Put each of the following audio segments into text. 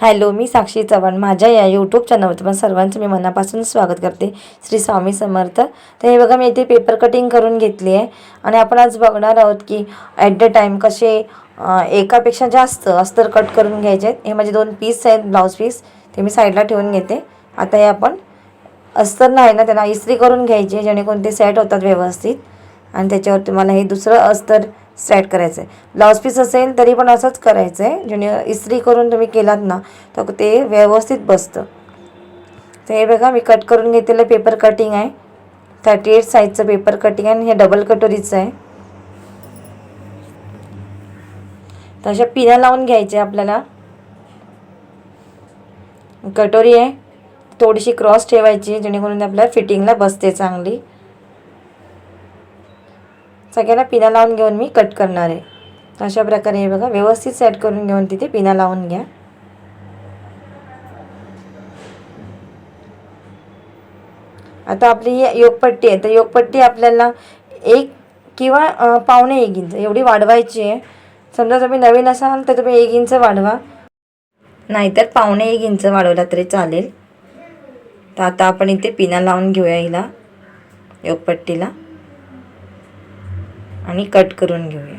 Hello मी साक्षी चव्हाण. माझ्या या YouTube चॅनलवर तुम्हाला सर्वांचं मी मनापासून स्वागत करते. श्री स्वामी समर्थ. तर हे बघा मी इथे पेपर कटिंग करून घेतली आहे. आणि आपण आज बघणार आहोत की ॲट द टाईम कसे एकापेक्षा जास्त अस्तर कट करून घ्यायचे आहेत. हे माझे दोन पीस आहेत ब्लाऊज पीस ते मी साईडला ठेवून घेते. आता हे आपण अस्तर नाही ना त्यांना इस्त्री करून घ्यायची जेणेकरून ते सेट होतात व्यवस्थित. आणि त्याच्यावर तुम्हाला हे दुसरं अस्तर स्टार्ट करायचं आहे ब्लाऊज पीस असेल तरी पण असंच करायचं आहे जेणे इस्त्री करून तुम्ही केलात ना तर ते व्यवस्थित बसतं. तर हे बघा मी कट करून घेतलेलं पेपर कटिंग आहे. थर्टी एट साईजचं पेपर कटिंग आहे आणि हे डबल कटोरीचं आहे. तर अशा पिना लावून घ्यायचे आपल्याला. कटोरी आहे. थोडीशी क्रॉस ठेवायची जेणेकरून ते आपल्याला फिटिंगला बसते चांगली. सगळ्याला पिना लावून घेऊन मी कट करणार आहे. अशा प्रकारे हे बघा व्यवस्थित सेट करून घेऊन तिथे पिना लावून घ्या. आता आपली योगपट्टी आहे तर योगपट्टी आपल्याला एक किंवा पावणे एक इंच एवढी वाढवायची आहे. समजा तुम्ही नवीन असाल तर तुम्ही एक इंच वाढवा. नाहीतर पावणे एक इंच वाढवला तरी चालेल. तर आता आपण इथे पिना लावून घेऊया हिला योगपट्टीला. आणि कट करून घेऊया.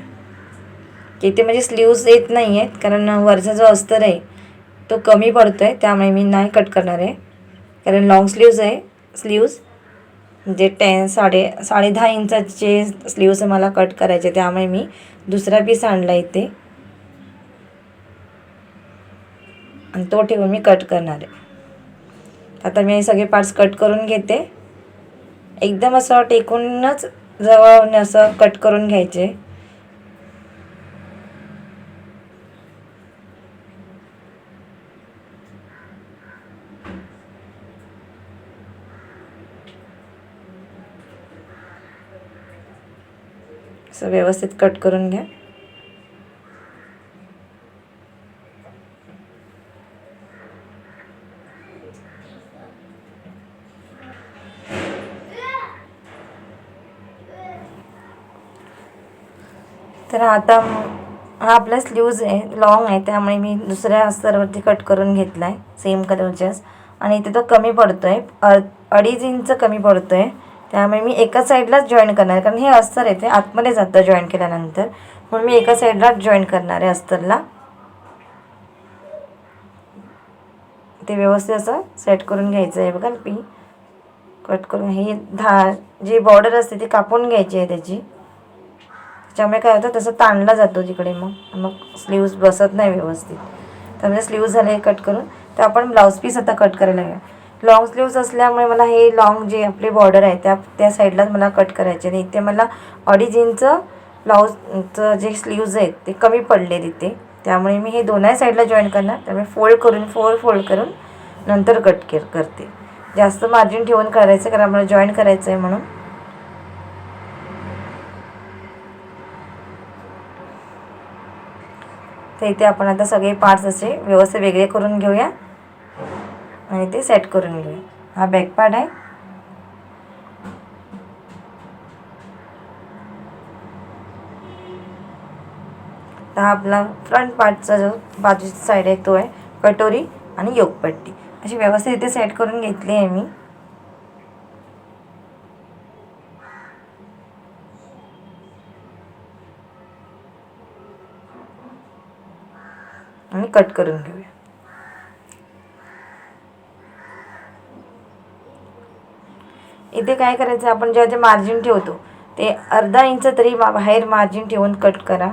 इथे म्हणजे स्लीव्ज येत नाही आहेत कारण वरचा जो अस्तर आहे तो कमी पडतो आहे त्यामुळे मी नाही कट करणार आहे. कारण लॉंग स्लीव्ज आहे स्लीव्ज म्हणजे टेन साडे साडे दहा इंचाचे स्लीव्स मला कट करायचे त्यामुळे मी दुसरा पीस आणला इथे. आणि तो ठेवून मी कट करणार आहे. आता मी सगळे पार्ट्स कट करून घेते. एकदम असं टेकूनच जवळून असं कट करून घ्यायचे. असं व्यवस्थित कट करून घ्या. तर आता हा आपला स्लीव्ज आहे लॉंग आहे त्यामुळे मी दुसऱ्या अस्तरवरती कट करून घेतला आहे सेम कलरच्याच आणि इथे तो कमी पडतो आहे अडीच इंच कमी पडतो आहे त्यामुळे मी एका साईडलाच जॉईन करणार कारण हे अस्तर येते आतमध्ये जातं जॉईन केल्यानंतर. म्हणून मी एका साईडलाच जॉईन करणार आहे अस्तरला. ते व्यवस्थित असं सेट करून घ्यायचं आहे बघा पी कट करून. ही धा जी बॉर्डर असते ती कापून घ्यायची आहे त्याची. त्याच्यामुळे काय होतं तसं ताणला जातो तिकडे मग. मग स्लीव्ज बसत नाही व्यवस्थित. त्यामुळे स्लीव्ज झाले कट करून तर आपण ब्लाऊज पीस आता कट करायला घ्या लाँग स्लीव्ज असल्यामुळे मला हे लाँग जे आपले बॉर्डर आहे त्या त्या साईडलाच मला कट करायचे आणि इथे मला ऑडिजिनचं ब्लाऊजचं जे स्लीव्ज आहेत ते कमी पडले तिथे त्यामुळे मी हे दोन्ही साईडला जॉईन करणार. त्यामुळे फोल्ड करून फोल्ड फोल्ड करून नंतर कट केर करते. जास्त मार्जिन ठेवून करायचं कारण मला जॉईन करायचं आहे म्हणून. तर इथे आपण आता सगळे पार्ट्स असे व्यवस्थित वेगळे करून घेऊया. आणि ते सेट करून घेऊया. हा बॅक पार्ट आहे. तर हा आपला फ्रंट पार्टचा जो बाजूची साईड आहे तो आहे कटोरी आणि योगपट्टी. अशी व्यवस्थित इथे सेट करून घेतली आहे मी. आणि कट करून घेऊया. इथे काय करायचं आपण जेव्हा ते मार्जिन ठेवतो ते अर्धा इंच तरी मा- बाहेर मार्जिन ठेवून कट करा.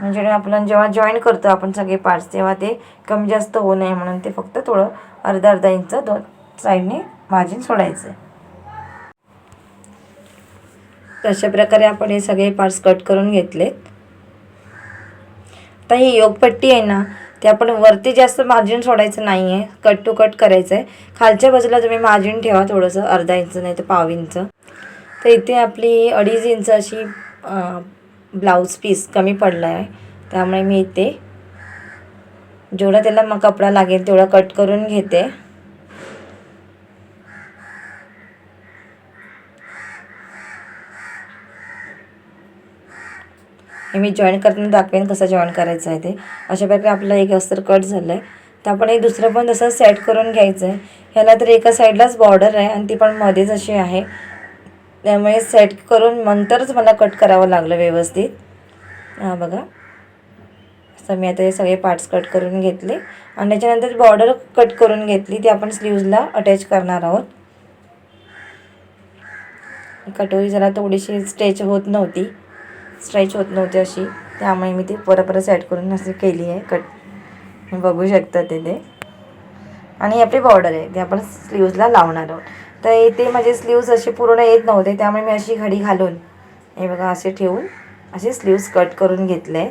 म्हणजे आपण जेव्हा जॉईन करतो आपण सगळे पार्ट्स तेव्हा ते कमी जास्त होऊ नये म्हणून ते फक्त थोडं अर्धा अर्धा इंच दोन साईडने मार्जिन सोडायचं आहे अशा प्रकारे आपण हे सगळे पार्ट्स कट करून घेतलेत. आता ही योगपट्टी आहे ना ते आपण वरती जास्त मार्जिन सोडायचं नाही आहे कट टू कट करायचं आहे खालच्या बाजूला तुम्ही मार्जिन ठेवा थोडंसं अर्धा इंच नाही तर पाव इंच तर इथे आपली अडीच इंच अशी ब्लाऊज पीस कमी पडला आहे त्यामुळे मी इथे जेवढा त्याला मग कपडा लागेल तेवढा कट करून घेते. हे मी जॉईन करताना दाखवेन कसं जॉईन करायचं आहे ते. अशा प्रकारे आपलं एक अस्तर कट झालं आहे तर आपण हे दुसरं पण तसं सेट करून घ्यायचं आहे ह्याला तर एका साईडलाच बॉर्डर आहे आणि ती पण मध्येच अशी आहे. त्यामुळे सेट करून नंतरच मला कट करावं लागलं व्यवस्थित. हां बघा. असं मी आता हे सगळे पार्ट्स कट करून घेतले. आणि त्याच्यानंतर बॉर्डर कट करून घेतली. ती आपण स्लीव्जला अटॅच करणार आहोत. कटोरी जरा थोडीशी स्ट्रेच होत नव्हती. स्ट्रेच होत नव्हती अशी. त्यामुळे मी ती परत परत सेट करून अशी केली आहे. कट बघू शकता ते ते आणि ही आपली बॉर्डर आहे. ते आपण स्लीव्जला लावणार आहोत. तर इथे माझे स्लीव्ज असे पूर्ण येत नव्हते. त्यामुळे मी अशी घडी घालून हे बघा असे ठेवून असे स्लीव्ज कट करून घेतले.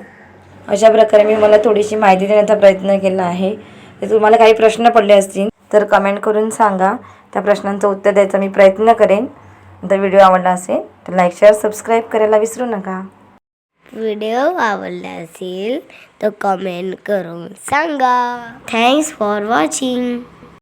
अशा प्रकारे मी मला थोडीशी माहिती देण्याचा प्रयत्न केला आहे. तर तुम्हाला काही प्रश्न पडले असतील तर कमेंट करून सांगा. त्या प्रश्नांचं उत्तर द्यायचा मी प्रयत्न करेन. जर व्हिडिओ आवडला असेल तर लाईक शेअर सबस्क्राईब करायला विसरू नका. व्हिडिओ आवडला असेल तर कमेंट करून सांगा. Thanks for watching